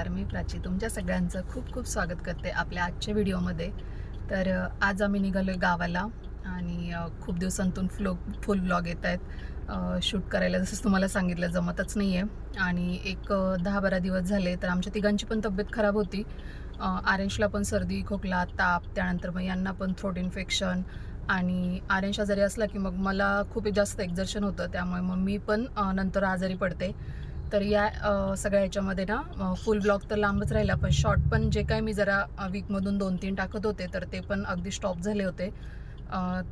नमस्कार मी प्राची. तुमच्या सगळ्यांचं खूप खूप स्वागत करते आपल्या आजच्या व्हिडिओमध्ये. तर आज आम्ही निघालो आहे गावाला आणि खूप दिवसांतून फ्लो फुल ब्लॉग येत आहेत. शूट करायला जसं तुम्हाला सांगितलं जमतच नाही आहे आणि एक दहा बारा दिवस झाले तर आमच्या तिघांची पण तब्येत खराब होती. आरेंशला पण सर्दी खोकला ताप त्यानंतर मग यांना पण थ्रोट इन्फेक्शन आणि आरेंश आजारी असला की मग मला खूप जास्त एक्झर्शन होतं. त्यामुळे मग मी पण नंतर आजारी पडते. तर या सगळ्या याच्यामध्ये ना फुल ब्लॉग तर लांबच राहिला पण शॉर्ट पण जे काय मी जरा वीकमधून दोन तीन टाकत होते तर ते पण अगदी स्टॉप झाले होते.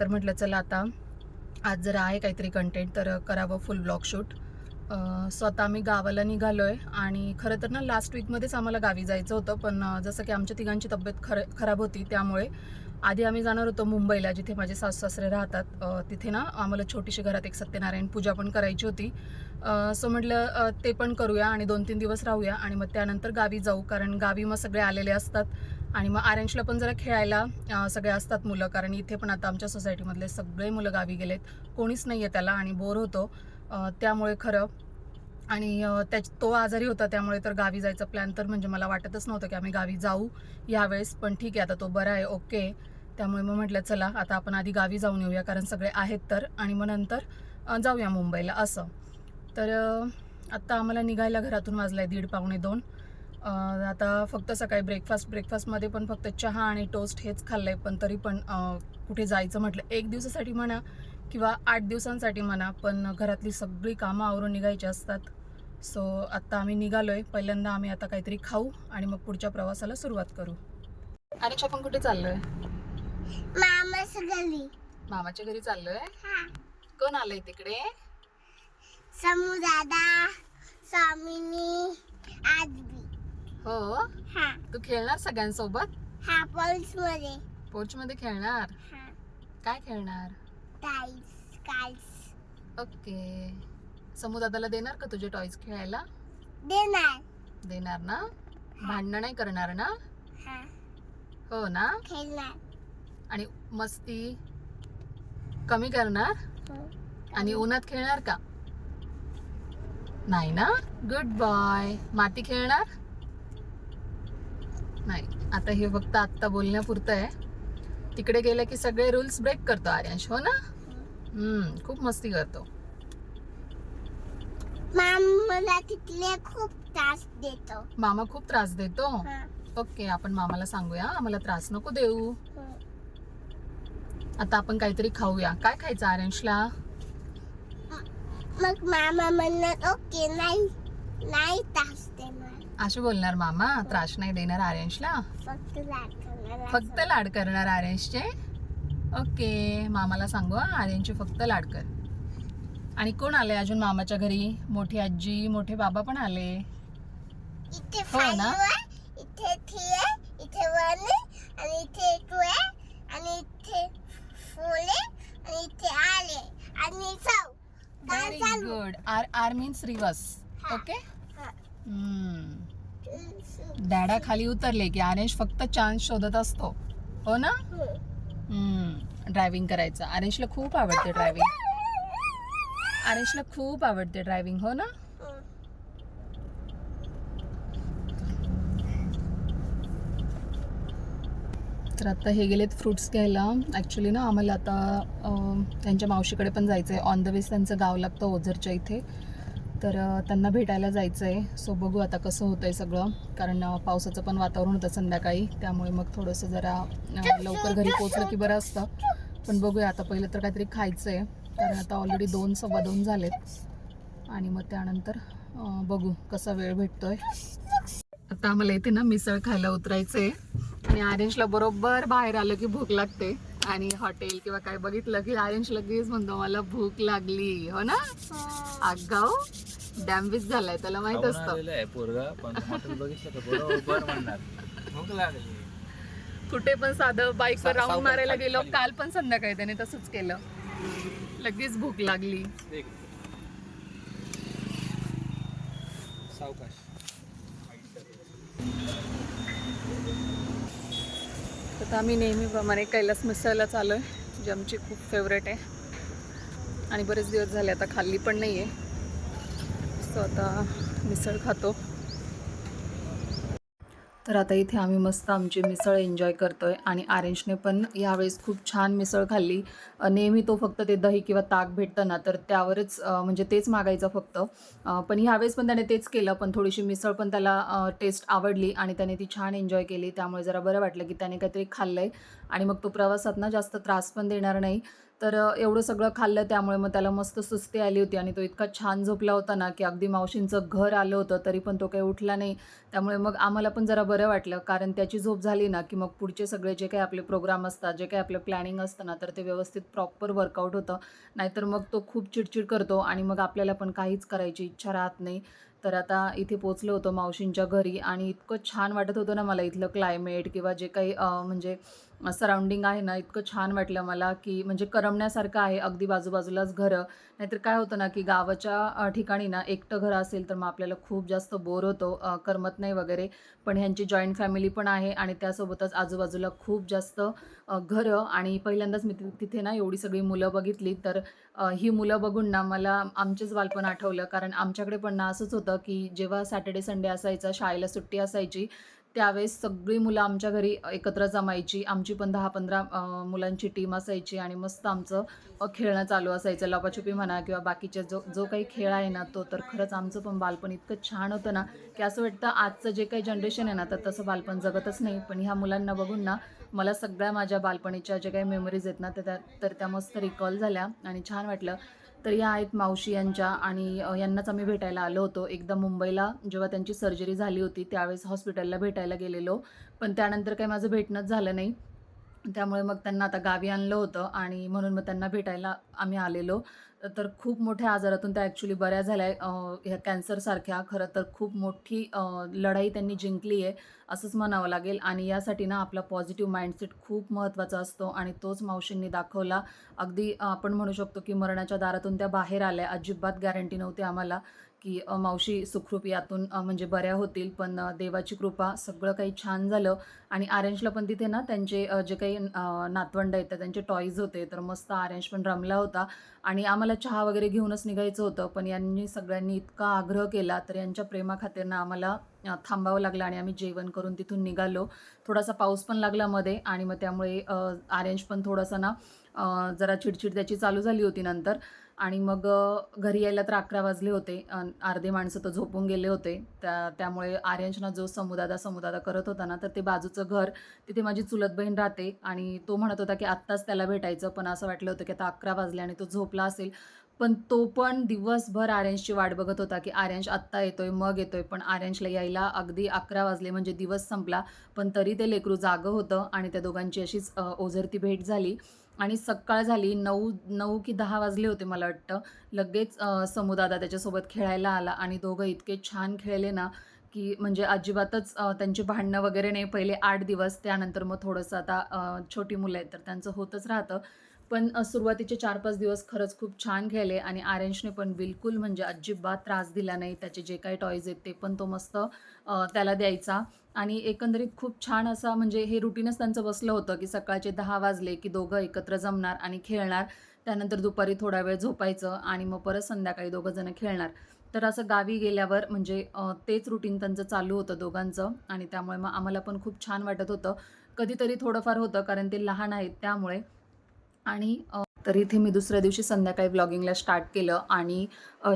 तर म्हटलं चला आता आज जरा आहे काहीतरी कंटेंट तर करावं फुल ब्लॉग शूट सो आता आम्ही गावाला निघालो आहे आणि खरं तर ना लास्ट वीकमध्येच आम्हाला गावी जायचं होतं पण जसं की आमच्या तिघांची तब्येत खर खराब होती त्यामुळे आधी आम्ही जाणार होतो मुंबईला जिथे माझे सासू सासरे राहतात तिथे ना आम्हाला छोटीशी घरात एक सत्यनारायण पूजा पण करायची होती. सो म्हटलं ते पण करूया आणि दोन तीन दिवस राहूया आणि मग त्यानंतर गावी जाऊ. कारण गावी मग सगळे आलेले असतात आणि मग आरेंजला पण जरा खेळायला सगळे असतात मुलं. कारण इथे पण आता आमच्या सोसायटीमधले सगळे मुलं गावी गेलेत. कोणीच नाही आहे त्याला आणि बोर होतो. त्यामुळे खरं. आणि त्या तो आजारी होता त्यामुळे तर गावी जायचा प्लॅन तर म्हणजे मला वाटतच नव्हतं की आम्ही गावी जाऊ यावेळेस. पण ठीक आहे आता तो बरा आहे ओके. त्यामुळे मग म्हटलं चला आता आपण आधी गावी जाऊन येऊया कारण सगळे आहेत तर. आणि मग नंतर जाऊया मुंबईला असं. तर आत्ता आम्हाला निघायला घरातून वाजलाय दीड पावणे दोन. आता फक्त सकाळी ब्रेकफास्ट ब्रेकफास्टमध्ये पण फक्त चहा आणि टोस्ट हेच खाल्लंय पण तरी पण कुठे जायचं म्हटलं एक दिवसासाठी म्हणा किंवा आठ दिवसांसाठी म्हणा पण घरातली सगळी कामं आवरून निघायची असतात. सो आत्ता आम्ही निघालोय. पहिल्यांदा आम्ही आता काहीतरी खाऊ आणि मग पुढच्या प्रवासाला सुरुवात करू. आणि आपण कुठे चाललोय? मामाच्या घरी. चाललोय? कोण आलंय तिकडे? दादा स्वामिनी आजबी. हो? हा. तू खेळणार सगळ्यांसोबत? हा पल्समध्ये पोर्च मध्ये खेळणार? हा. काय खेळणार? Tiles calls okay. समू दादाला देणार का तुझे टॉयज खेळायला? देणार. देणार ना? भांडणं नाही करणार ना? हा. हो ना? खेळणार. आणि मस्ती कमी करणार? हो. आणि उन्हात खेळणार का? नाही ना? गुड बॉय माती खेळणार? नाही. आता हे फक्त आत्ता बोलण्यापुरतं आहे. तिकडे गेलं की सगळे रूल्स ब्रेक करतो आर्यांश हो ना? हम्म खूप मस्ती करतो. माम मला तिथले खूप त्रास देतो. मामा खूप त्रास देतो. ओके आपण मामाला सांगूया. आम्हाला त्रास नको देऊ. हो. आता आपण काहीतरी खाऊया. काय खायचं आर्यांशला? मग मामा म्हणणार ओके नाही नाही त्रास देणार असे बोलणार मामा त्रास नाही देणार आर्यांशला फक्त लाड करणार फक्त लाड करणार आर्यांशचे ओके मामाला सांगू हा, फक्त लाड कर. आणि कोण आले अजून मामाच्या घरी? मोठी आजी मोठे बाबा पण आले. इथे हो ना? इथे थ्री आहे इथे वन आहे आणि इथे टू आहे आणि इथे फोर आहे आणि इथे आले आणि चौ very good R means reverse हा. ओके हा. हम्म. डॅडा खाली उतरले की आरेंश फक्त चान्स शोधत असतो. हो ना? ड्रायव्हिंग करायचं. आरेंशला खूप आवडते ड्रायव्हिंग आरेंशला खूप आवडते ड्रायव्हिंग हो ना? तर आता हे गेलेत फ्रुट्स घ्यायला. ॲक्च्युली ना आम्हाला आता त्यांच्या मावशीकडे पण जायचं आहे ऑन द वेज त्यांचं गाव लागतं ओझरच्या इथे. तर त्यांना भेटायला जायचं आहे सो बघू आता कसं होतं आहे सगळं. कारण पावसाचं पण वातावरण होतं संध्याकाळी. त्यामुळे मग थोडंसं जरा लवकर घरी पोचलं की बरं असतं. पण बघूया आता पहिलं तर काहीतरी खायचं आहे कारण आता ऑलरेडी दोन सव्वा दोन झालेत. आणि मग त्यानंतर बघू कसा वेळ भेटतोय. आता आम्हाला इथे ना मिसळ खायला उतरायचंय. आणि आर्यंशला बरोबर बाहेर आलं की भूक लागते. आणि हॉटेल किंवा काय बघितलं की आर्यंश लगेच म्हणतो मला भूक लागली. हो ना? आगाव डॅम्बिस झालाय त्याला माहीत असतं. आलेलं आहे पोरगा पण हॉटेल बघितलं का बरोबर म्हणणार. भूक लागली. कुठे पण साधं बाईकवर सा- राऊंड सावकाश मारायला खाली- गेलो खाली. काल पण संध्याकाळी त्याने तसंच केलं. लगेच भूक लागली. देख. सावकाश. तर आम्ही नेहमीप्रमाणे कैलास मिसळला चालू आहे जी आमची खूप फेवरेट आहे. आणि बरेच दिवस झाले आता खाल्ली पण नाही आहे सो आता मिसळ खातो. तर आता इथे आम्ही मस्त आमची मिसळ एन्जॉय करतो आहे आणि आरेंजने पण यावेळेस खूप छान मिसळ खाल्ली. नेहमी तो फक्त ते दही किंवा ताक भेटतं ना तर त्यावरच म्हणजे तेच मागायचं फक्त. पण ह्यावेळेस पण त्याने तेच केलं पण थोडीशी मिसळ पण त्याला टेस्ट आवडली आणि त्याने ती छान एन्जॉय केली. त्यामुळे जरा बरं वाटलं की त्याने काहीतरी खाल्लं आहे आणि मग तो प्रवासात ना जास्त त्रास पण देणार नाही. तर एवढं सगळं खाल्लं त्यामुळे मग त्याला मस्त सुस्ती आली होती आणि तो इतका छान झोपला होता ना की अगदी मावशींचं घर आलं होतं तरी पण तो काही उठला नाही. त्यामुळे मग आम्हाला पण जरा बरं वाटलं कारण त्याची झोप झाली ना की मग पुढचे सगळे जे काही आपले प्रोग्राम असतात जे काही आपलं प्लॅनिंग असतं ना तर ते व्यवस्थित प्रॉपर वर्कआउट होतं. नाहीतर मग तो खूप चिडचिड करतो आणि मग आपल्याला पण काहीच करायची इच्छा राहत नाही. तर आता इथे पोचलो होतो मावशींच्या घरी आणि इतकं छान वाटत होतं ना मला इथलं क्लायमेट किंवा जे काही म्हणजे सराउंडिंग आहे ना इतकं छान वाटलं मला की म्हणजे करमण्यासारखं आहे अगदी बाजूबाजूलाच घरं. नाहीतर काय होतं ना की गावाच्या ठिकाणी ना एकटं घरं असेल तर मग आपल्याला खूप जास्त बोर होतो करमत नाही वगैरे. पण ह्यांची जॉईंट फॅमिली पण आहे आणि त्यासोबतच आजूबाजूला खूप जास्त घरं. आणि पहिल्यांदाच मी ति- तिथे ना एवढी सगळी मुलं बघितली तर ही मुलं बघून ना मला आमचेच बालपण आठवलं. कारण आमच्याकडे पण ना असंच होतं की जेव्हा सॅटर्डे संडे असायचा शाळेला सुट्टी असायची त्यावेळेस सगळी मुलं आमच्या घरी एकत्र जमायची. आमची पण दहा पंधरा मुलांची टीम असायची आणि मस्त आमचं खेळणं चालू असायचं. लपाछुपी म्हणा किंवा बाकीच्या जो जो काही खेळ आहे ना तो तर खरंच आमचं पण बालपण इतकं छान होतं ना की असं वाटतं आजचं जे काही जनरेशन आहे ना तर तसं बालपण जगतच नाही. पण ह्या मुलांना बघून ना मला सगळ्या माझ्या बालपणीच्या जे काही मेमरीज आहेत ना त्या तर त्या मस्त रिकॉल झाल्या आणि छान वाटलं. तर या आहेत मावशी यांच्या आणि यांनाच आम्ही भेटायला आलो होतो. एकदा मुंबईला जेव्हा त्यांची सर्जरी झाली होती त्यावेळेस हॉस्पिटलला भेटायला गेलेलो. पण त्यानंतर काही माझं भेटणंच झालं नाही. त्यामुळे मग त्यांना आता गावी आणलं होतं आणि म्हणून मग त्यांना भेटायला आम्ही आलेलो. तर खूप मोठ्या आजारातून त्या ॲक्च्युली बऱ्या झाल्या. आहे ह्या कॅन्सरसारख्या खरं तर खूप मोठी लढाई त्यांनी जिंकली आहे असंच म्हणावं लागेल. आणि यासाठी ना आपला पॉझिटिव्ह माइंडसेट खूप महत्त्वाचा असतो आणि तोच मावशींनी दाखवला. अगदी आपण म्हणू शकतो की मरणाच्या दारातून त्या बाहेर आल्या. अजिबात गॅरंटी नव्हती आम्हाला. की मावशी सुखरूप यातून म्हणजे बऱ्या होतील पण देवाची कृपा सगळं काही छान झालं. आणि आरेंजला पण तिथे ना त्यांचे जे काही नातवंड आहेत तर त्यांचे टॉईज होते तर मस्त आरेंज पण रमला होता. आणि आम्हाला चहा वगैरे घेऊनच निघायचं होतं पण यांनी सगळ्यांनी इतका आग्रह केला तर यांच्या प्रेमाखातीरनं आम्हाला थांबावं लागलं आणि आम्ही जेवण करून तिथून निघालो. थोडासा पाऊस पण लागला मध्ये आणि मग त्यामुळे आरेंज पण थोडंसं ना जरा चिडचिड त्याची चालू झाली होती नंतर. आणि मग घरी यायला तर अकरा वाजले होते. अर्धे माणसं तर झोपून गेले होते. त्या त्यामुळे आर्यांशना जो समुदादा समुदादा करत होता ना तर ते बाजूचं घर तिथे माझी चुलत बहीण राहते. आणि तो म्हणत होता की आत्ताच त्याला भेटायचं. पण असं वाटलं होतं की आता अकरा वाजले आणि तो झोपला असेल. पण तो पण दिवसभर आर्यांशची वाट बघत होता की आर्यांश आत्ता येतोय मग येतोय. पण आर्यांशला यायला अगदी अकरा वाजले म्हणजे दिवस संपला. पण तरी ते लेकरू जागं होतं आणि त्या दोघांची अशीच ओझरती भेट झाली. आणि सकाळ झाली नऊ नऊ की दहा वाजले होते मला वाटतं. लगेच समुदादा त्याच्यासोबत खेळायला आला आणि दोघं इतके छान खेळले ना की म्हणजे अजिबातच त्यांचे त्यांची भांडणं वगैरे नाही. पहिले आठ दिवस त्यानंतर मग थोडंसं आता छोटी मुलं आहेत तर त्यांचं होतच राहतं. पण सुरुवातीचे चार पाच दिवस खरंच खूप छान खेळले आणि आरेंजने पण बिलकुल म्हणजे अजिबात त्रास दिला नाही. त्याचे जे काही टॉयज आहेत ते पण तो मस्त त्याला द्यायचा. आणि एकंदरीत खूप छान असा म्हणजे हे रुटीनच त्यांचं बसलं होतं की सकाळचे दहा वाजले की दोघं एकत्र जमणार आणि खेळणार. त्यानंतर दुपारी थोडा वेळ झोपायचं आणि मग परत संध्याकाळी दोघं जण खेळणार. तर असं गावी गेल्यावर म्हणजे तेच रुटीन त्यांचं चालू होतं दोघांचं आणि त्यामुळे मग आम्हाला पण खूप छान वाटत होतं. कधीतरी थोडंफार होतं कारण ते लहान आहेत त्यामुळे. आणि तर इथे मी दुसऱ्या दिवशी संध्याकाळी ब्लॉगिंगला स्टार्ट केलं आणि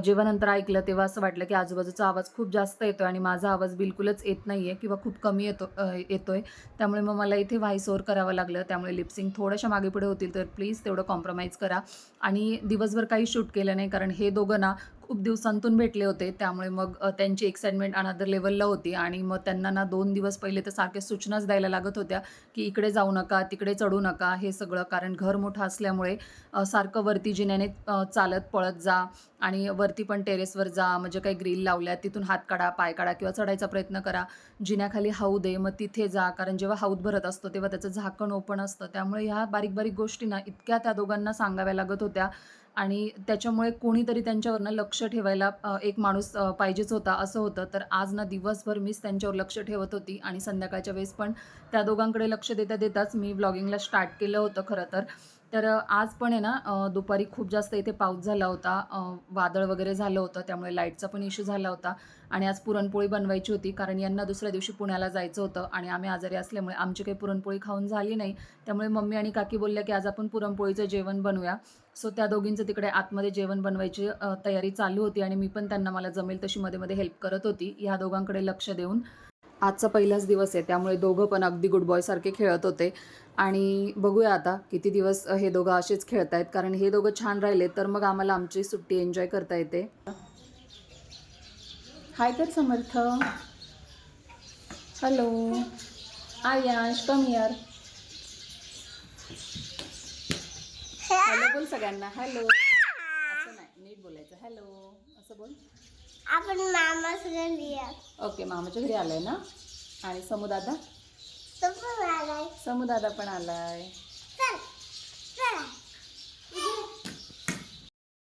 जेव्हा नंतर ऐकलं तेव्हा असं वाटलं की आजूबाजूचा आवाज खूप जास्त येतो आणि माझा आवाज बिलकुलच येत नाही आहे किंवा खूप कमी येतो येतो येतोय. त्यामुळे मग मला इथे व्हाईस ओवर करावं लागलं. त्यामुळे लिप्सिंग थोड्याशा मागे पुढे होतील तर प्लीज तेवढं कॉम्प्रोमाइज करा. आणि दिवसभर काही शूट केलं नाही कारण हे दोघं ना खूप दिवसांतून भेटले होते. त्यामुळे मग त्यांची एक्साइटमेंट अनादर लेवलला होती आणि मग त्यांना ना दोन दिवस पहिले तर सारख्या सूचनाच द्यायला लागत होत्या की इकडे जाऊ नका तिकडे चढू नका हे सगळं. कारण घर मोठं असल्यामुळे सारखं वरती जिन्याने चालत पळत जा आणि वरती पण टेरेसवर जा. म्हणजे काही ग्रिल लावल्या तिथून हात काढा पाय काढा किंवा चढायचा प्रयत्न करा. जिन्याखाली हाऊ दे मग तिथे जा. कारण जेव्हा हौद भरत असतो तेव्हा त्याचं झाकण ओपन असतं. त्यामुळे ह्या बारीक बारीक गोष्टी ना इतक्या त्या दोघांना सांगाव्या लागत होत्या. आणि त्याच्यामुळे कोणीतरी त्यांच्यावरनं लक्ष ठेवायला एक माणूस पाहिजेच होता असं होतं. तर आज ना दिवसभर मीच त्यांच्यावर लक्ष ठेवत होती आणि संध्याकाळच्या वेळेस पण त्या दोघांकडे लक्ष देता देताच मी व्लॉगिंगला स्टार्ट केलं होतं खरं तर. तर आज पण आहे ना दुपारी खूप जास्त इथे पाऊस झाला होता. वादळ वगैरे झालं होतं त्यामुळे लाईटचा पण इश्यू झाला होता. आणि आज पुरणपोळी बनवायची होती कारण यांना दुसऱ्या दिवशी पुण्याला जायचं होतं आणि आम्ही आजारी असल्यामुळे आमची काही पुरणपोळी खाऊन झाली नाही. त्यामुळे मम्मी आणि काकी बोलल्या की आज आपण पुरणपोळीचं जेवण बनवूया. सो त्या दोघींचं तिकडे आतमध्ये जेवण बनवायची तयारी चालू होती आणि मी पण त्यांना मला जमेल तशी मध्ये मध्ये हेल्प करत होती. ह्या दोघांकडे लक्ष देऊन आजचा पहिलाच दिवस आहे. त्यामुळे दोघं पण अगदी गुड बॉय सारखे खेळत होते. आणि बघूया आता किती दिवस हे दोघं असेच खेळत आहेत कारण हे दोघं छान राहिले तर मग आम्हाला आमची सुट्टी एन्जॉय करता येते. हाय कर समर्थ. हॅलो आर्याश कम यार हॅलो बोल सगळ्यांना. हॅलो. असं नाही नीट बोलायचं. हॅलो. असं बोल. आपण मामाच घरी आहे. ओके मामाच्या घरी आलाय ना? आणि समुदादा समुदादा पण आलाय.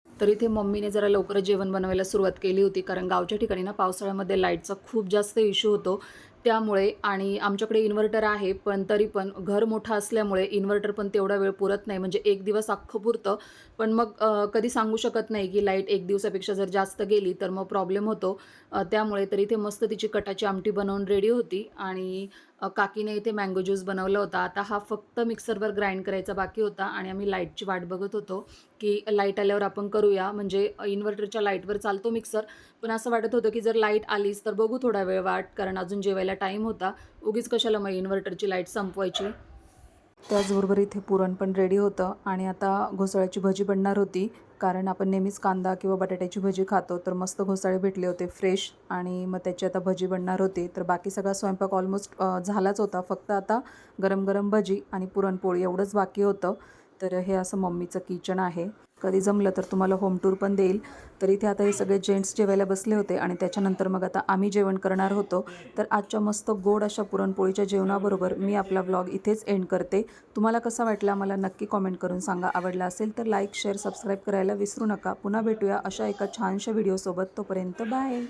तर इथे मम्मीने जरा लवकरच जेवण बनवायला सुरुवात केली होती कारण गावच्या ठिकाणी ना पावसाळ्यामध्ये लाईटचा खूप जास्त इश्यू होतो. त्यामुळे आणि आमच्याकडे इन्व्हर्टर आहे पण तरी पण घर मोठं असल्यामुळे इन्व्हर्टर पण तेवढा वेळ पुरत नाही. म्हणजे एक दिवस अख्खं पुरतं. पण मग कधी सांगू शकत नाही की लाइट एक दिवसापेक्षा जर जास्त गेली तर मग प्रॉब्लेम होतो. त्यामुळे तर इथे मस्त तिची कटाची आमटी बनवून रेडी होती. आणि काकीने इथे मँगो ज्यूस बनवला होता. आता हा फक्त मिक्सरवर ग्राइंड करायचा बाकी होता आणि आम्ही लाईटची वाट बघत होतो की लाइट आल्यावर आपण करूया. म्हणजे इन्व्हर्टरच्या लाईटवर चालतो मिक्सर पण असं वाटत होतं की जर लाइट आलीच तर बघू थोडा वेळ वाट कारण अजून जेवायला टाईम होता. उगीच कशाला मग इन्व्हर्टरची लाइट संपवायची? त्याचबरोबर इथे पुरण पण रेडी होतं आणि आता घोसाळ्याची भजी बनणार होती. कारण आपण नेहमीच कांदा किंवा बटाट्याची भजी खातो तर मस्त घोसाळे भेटले होते फ्रेश आणि मग त्याची आता भजी बनणार होती. तर बाकी सगळा स्वयंपाक ऑलमोस्ट झालाच होता. फक्त आता गरम गरम भजी आणि पुरणपोळी एवढंच बाकी होतं. तर हे असं मम्मीचं किचन आहे. कधी जमलं तर तुम्हाला होम टूर पण देईल. तर इथे आता हे सगळे जेंट्स जेवायला बसले होते आणि त्याच्यानंतर मग आता आम्ही जेवण करणार होतो. तर आजच्या मस्त गोड अशा पुरणपोळीच्या जेवणाबरोबर मी आपला व्लॉग इथेच एंड करते. तुम्हाला कसा वाटला मला नक्की कॉमेंट करून सांगा. आवडला असेल तर लाईक शेअर सबस्क्राईब करायला विसरू नका. पुन्हा भेटूया अशा एका छानशा व्हिडिओसोबत तोपर्यंत बाय